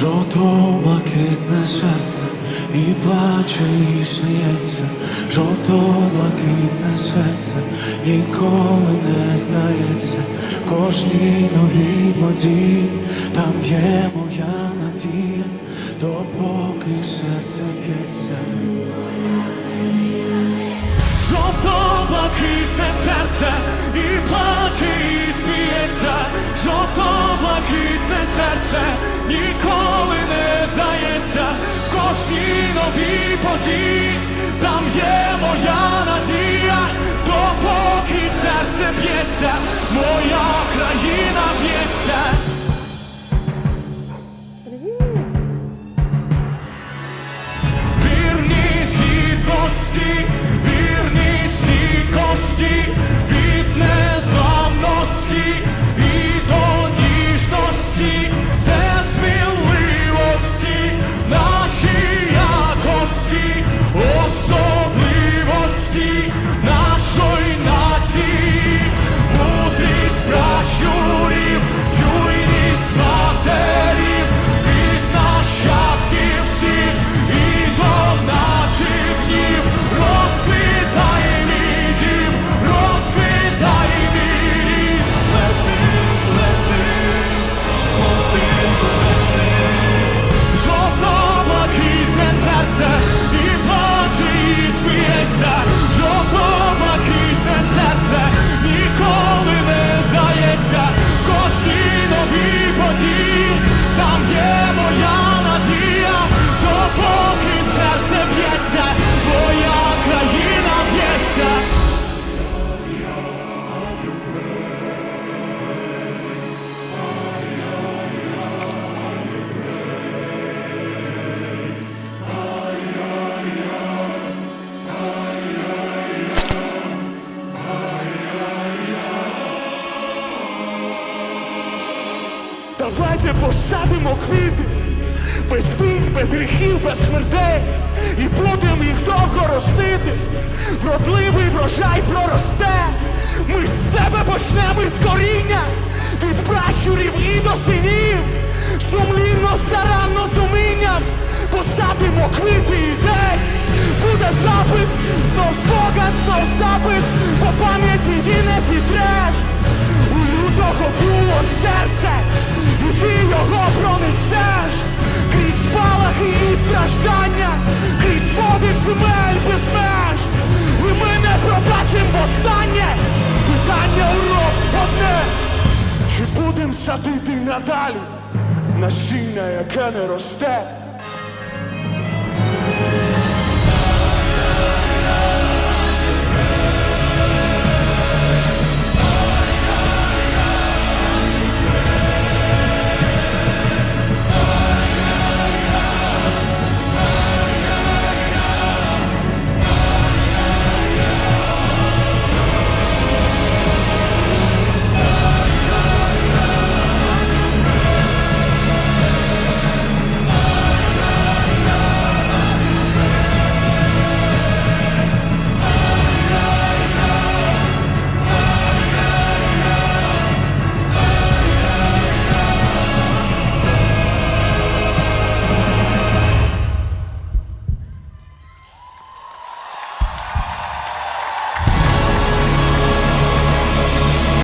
Жовто-блакитне серце і плаче, і сміється, жовто-блакитне серце ніколи не здається, кожній новій події там є моя надія, допоки серце б'ється. Жовто-блакитне серце і плаче, і сміється, жовто-блакитне серце ніколи не здається, в кожній новій події там є моя надія, допоки серце б'ється, моя країна Oh, so Давайте посадимо квіти, без війн, без гріхів, без смертей, і будемо їх довго ростити. Вродливий врожай проросте. Ми з себе почнемо із коріння, будем садити надалі насіння, яке не росте?